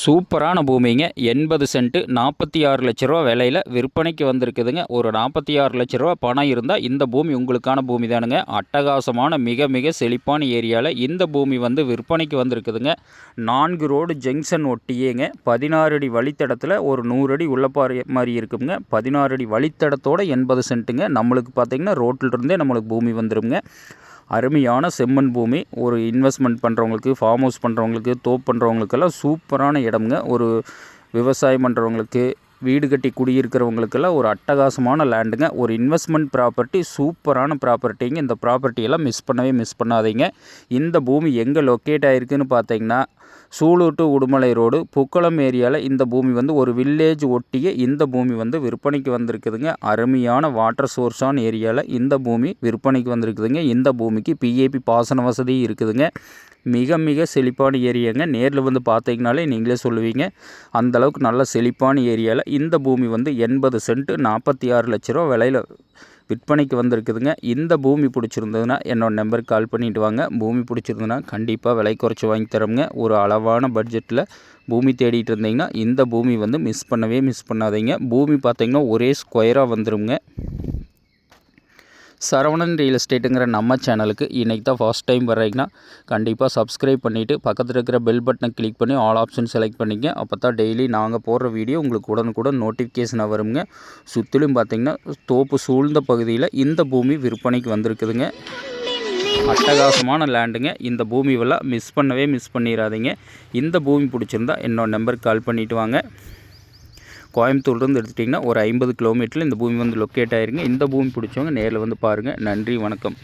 சூப்பரான பூமிங்க. எண்பது சென்ட்டு நாற்பத்தி ஆறு லட்ச ரூபா விலையில் விற்பனைக்கு வந்திருக்குதுங்க. ஒரு நாற்பத்தி ஆறு லட்ச ரூபா பணம் இருந்தால் இந்த பூமி உங்களுக்கான பூமி தானுங்க. அட்டகாசமான மிக மிக செழிப்பான ஏரியாவில் இந்த பூமி வந்து விற்பனைக்கு வந்திருக்குதுங்க. நான்கு ரோடு ஜங்ஷன் ஒட்டியேங்க. பதினாறு அடி வழித்தடத்தில் ஒரு நூறு அடி உள்ள மாதிரி இருக்குங்க. பதினாறு அடி வழித்தடத்தோட எண்பது சென்ட்டுங்க. நம்மளுக்கு பார்த்தீங்கன்னா ரோட்டில் இருந்தே நம்மளுக்கு பூமி வந்துடுங்க அருமையான செம்மண் பூமி. ஒரு இன்வெஸ்ட்மெண்ட் பண்ணுறவங்களுக்கு ஃபார்ம் ஹவுஸ் பண்ணுறவங்களுக்கு தோப் பண்ணுறவங்களுக்கெல்லாம் சூப்பரான இடம்ங்க. ஒரு விவசாயம் பண்ணுறவங்களுக்கு வீடு கட்டி குடியிருக்கிறவங்களுக்கெல்லாம் ஒரு அட்டகாசமான லேண்டுங்க. ஒரு இன்வெஸ்ட்மெண்ட் ப்ராப்பர்ட்டி சூப்பரான ப்ராப்பர்ட்டிங்க. இந்த ப்ராப்பர்ட்டியெல்லாம் மிஸ் பண்ணவே மிஸ் பண்ணாதீங்க. இந்த பூமி எங்கே லொக்கேட் ஆகிருக்குன்னு பார்த்தீங்கன்னா சூலூர் டு உடுமலை ரோடு புக்களம் ஏரியாவில் இந்த பூமி வந்து ஒரு வில்லேஜ் ஒட்டிய இந்த பூமி வந்து விற்பனைக்கு வந்திருக்குதுங்க. அருமையான வாட்டர் சோர்ஸான ஏரியாவில் இந்த பூமி விற்பனைக்கு வந்திருக்குதுங்க. இந்த பூமிக்கு பிஏபி பாசன வசதி இருக்குதுங்க. மிக மிக செழிப்பான ஏரியாங்க. நேரில் வந்து பார்த்தீங்கனாலே நீங்களே சொல்லுவீங்க. அந்தளவுக்கு நல்ல செழிப்பான ஏரியாவில் இந்த பூமி வந்து எண்பது சென்ட்டு நாற்பத்தி ஆறு லட்ச ரூபா விலையில் விற்பனைக்கு வந்திருக்குதுங்க. இந்த பூமி பிடிச்சிருந்ததுன்னா என்னோட நம்பருக்கு கால் பண்ணிட்டு வாங்க. பூமி பிடிச்சிருந்ததுன்னா கண்டிப்பாக விலை குறைச்சி வாங்கி தரோங்க. ஒரு அளவான பட்ஜெட்டில் பூமி தேடிட்டு இருந்தீங்கன்னா இந்த பூமி வந்து மிஸ் பண்ணவே மிஸ் பண்ணாதீங்க. பூமி பார்த்தீங்கன்னா ஒரே ஸ்கொயராக வந்துருங்க. சரவணன் ரியல் எஸ்டேட்டுங்கிற நம்ம சேனலுக்கு இன்றைக்கி தான் ஃபஸ்ட் டைம் வர்றீங்கன்னா கண்டிப்பாக சப்ஸ்கிரைப் பண்ணிவிட்டு பக்கத்தில் இருக்கிற பெல் பட்டனை கிளிக் பண்ணி ஆல் ஆப்ஷன் செலக்ட் பண்ணிங்க அப்போ தான் டெய்லி நாங்கள் போடுற வீடியோ உங்களுக்கு உடனுக்குடன் நோட்டிஃபிகேஷனாக வருங்க. சுற்றிலும் பார்த்திங்கன்னா தோப்பு சூழ்ந்த பகுதியில் இந்த பூமி விற்பனைக்கு வந்திருக்குதுங்க. அட்டகாசமான லேண்டுங்க இந்த பூமி விலை மிஸ் பண்ணவே மிஸ் பண்ணிடாதீங்க இந்த பூமி பிடிச்சிருந்தா என்னோட நம்பருக்கு கால் பண்ணிவிட்டு வாங்க. கோயம்புத்தூர்லேருந்து எடுத்துட்டிங்கன்னா ஒரு ஐம்பது கிலோமீட்டரில் இந்த பூமி வந்து லொக்கேட் ஆயிருங்க. இந்த பூமி பிடிச்சவங்க நேரில் வந்து பாருங்கள் நன்றி வணக்கம்.